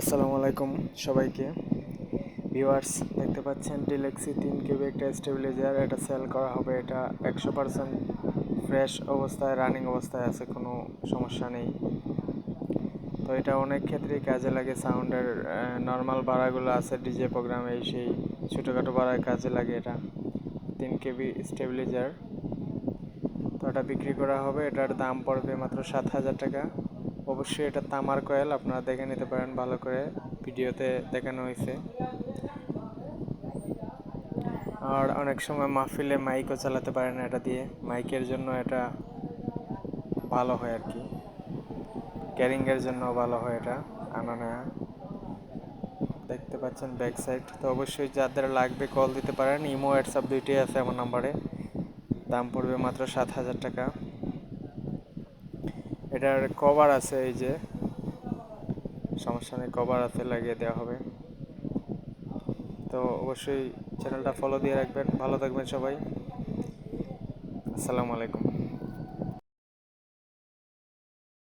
আসসালামু আলাইকুম সবাইকে। ভিউয়ার্স, দেখতে পাচ্ছেন ডিলেক্সি তিন কিউবি একটা স্টেবিলাইজার এটা সেল করা হবে। এটা একশো পার্সেন্ট ফ্রেশ অবস্থায় রানিং অবস্থায় আছে, কোনো সমস্যা নেই। তো এটা অনেক ক্ষেত্রেই কাজে লাগে। সাউন্ডের নর্মাল বাড়াগুলো আছে ডিজে প্রোগ্রামে সেই ছোটোখাটো বাড়ায় কাজে লাগে এটা। তিন কেবি স্টেবিলাইজার তো এটা বিক্রি করা হবে। এটার দাম পড়বে মাত্র সাত হাজার টাকা। অবশ্যই এটা তামার কয়েল, আপনারা দেখে নিতে পারেন ভালো করে, ভিডিওতে দেখানো হয়েছে। আর অনেক সময় মাহফিলে মাইকও চালাতে পারেন এটা দিয়ে, মাইকের জন্য এটা ভালো হয় আর কি। ক্যারিংয়ের জন্য ভালো হয় এটা আনা নেওয়া দেখতে পাচ্ছেন ব্যাক সাইড। তো অবশ্যই যাদের লাগবে কল দিতে পারেন, ইমো, হোয়াটসঅ্যাপ দুইটাই আছে আমার নাম্বারে। দাম পড়বে মাত্র সাত হাজার টাকা। এটার কভার আছে এই যে। সমস্যা নেই কভার আছে লাগিয়ে দেওয়া হবে। তো অবশ্যই চ্যানেলটা ফলো দিয়ে রাখবেন। ভালো থাকবেন সবাই। আসসালামু আলাইকুম।